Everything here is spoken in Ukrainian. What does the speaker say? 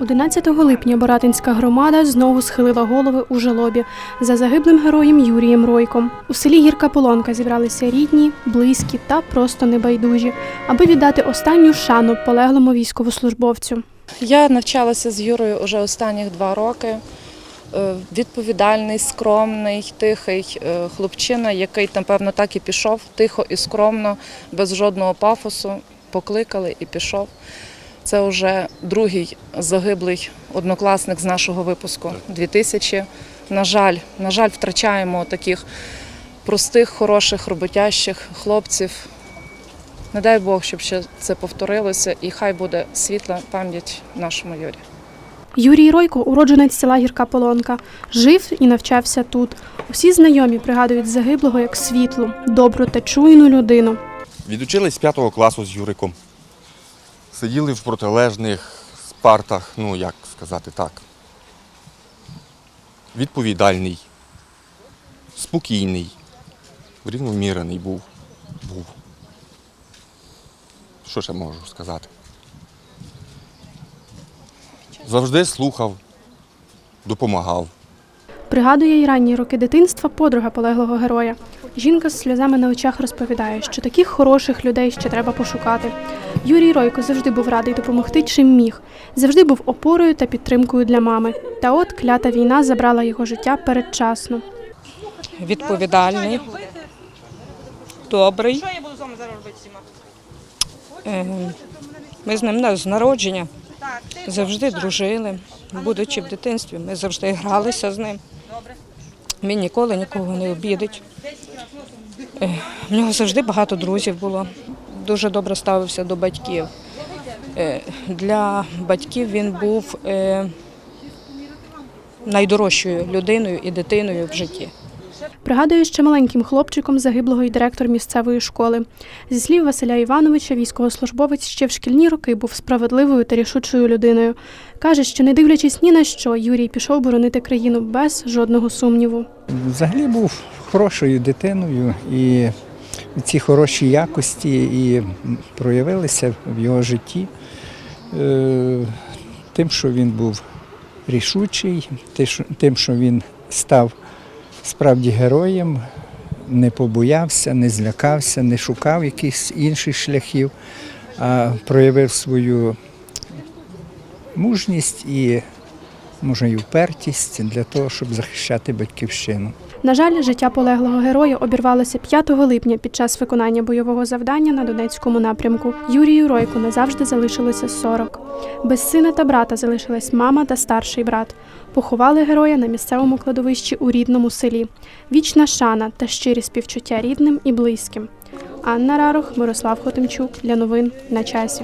11 липня Боратинська громада знову схилила голови у жалобі за загиблим героєм Юрієм Ройком. У селі Гірка Полонка зібралися рідні, близькі та просто небайдужі, аби віддати останню шану полеглому військовослужбовцю. Я навчалася з Юрою вже останніх два роки. Е, Відповідальний, скромний, тихий е, хлопчина, який, напевно, так і пішов, тихо і скромно, без жодного пафосу. Покликали і пішов. Це вже другий загиблий однокласник з нашого випуску 2000. На жаль, на жаль, втрачаємо таких простих, хороших, роботящих хлопців. Не дай Бог, щоб ще це повторилося, і хай буде світла пам'ять нашому Юрі. Юрій Ройко, уродженець села Гірка Полонка, жив і навчався тут. Усі знайомі пригадують загиблого як світлу, добру та чуйну людину. Відучились з п'ятого класу з Юриком. Сиділи в протилежних партах, ну як сказати так. Відповідальний, спокійний, рівномірений був. був. Що ще можу сказати? Завжди слухав, допомагав. Пригадує й ранні роки дитинства подруга полеглого героя. Жінка з сльозами на очах розповідає, що таких хороших людей ще треба пошукати. Юрій Ройко завжди був радий допомогти, чим міг, завжди був опорою та підтримкою для мами. Та от клята війна забрала його життя передчасно. відповідальний, добрий. Е, Ми з ним з народження завжди дружили. Будучи в дитинстві, ми завжди гралися з ним. Він ніколи нікого не обідить. В нього завжди багато друзів було. Дуже добре ставився до батьків. Е, Для батьків він був е, найдорожчою людиною і дитиною в житті. Пригадує ще маленьким хлопчиком загиблого й директор місцевої школи. Зі слів Василя Івановича, військовослужбовець ще в шкільні роки був справедливою та рішучою людиною. Каже, що не дивлячись ні на що, Юрій пішов боронити країну без жодного сумніву. Взагалі був хорошою дитиною, і ці хороші якості і проявилися в його житті е, тим, що він був рішучий, ти- тим, що він став справді героєм, не побоявся, не злякався, не шукав якихось інших шляхів, а проявив свою мужність і, може, і впертість для того, щоб захищати батьківщину. На жаль, життя полеглого героя обірвалося 5 липня під час виконання бойового завдання на Донецькому напрямку. Юрію Ройку назавжди залишилося 40. Без сина та брата залишилась мама та старший брат. Поховали героя на місцевому кладовищі у рідному селі. Вічна шана та щирі співчуття рідним і близьким. Анна Рарох, Мирослав Хотимчук для новин на часі.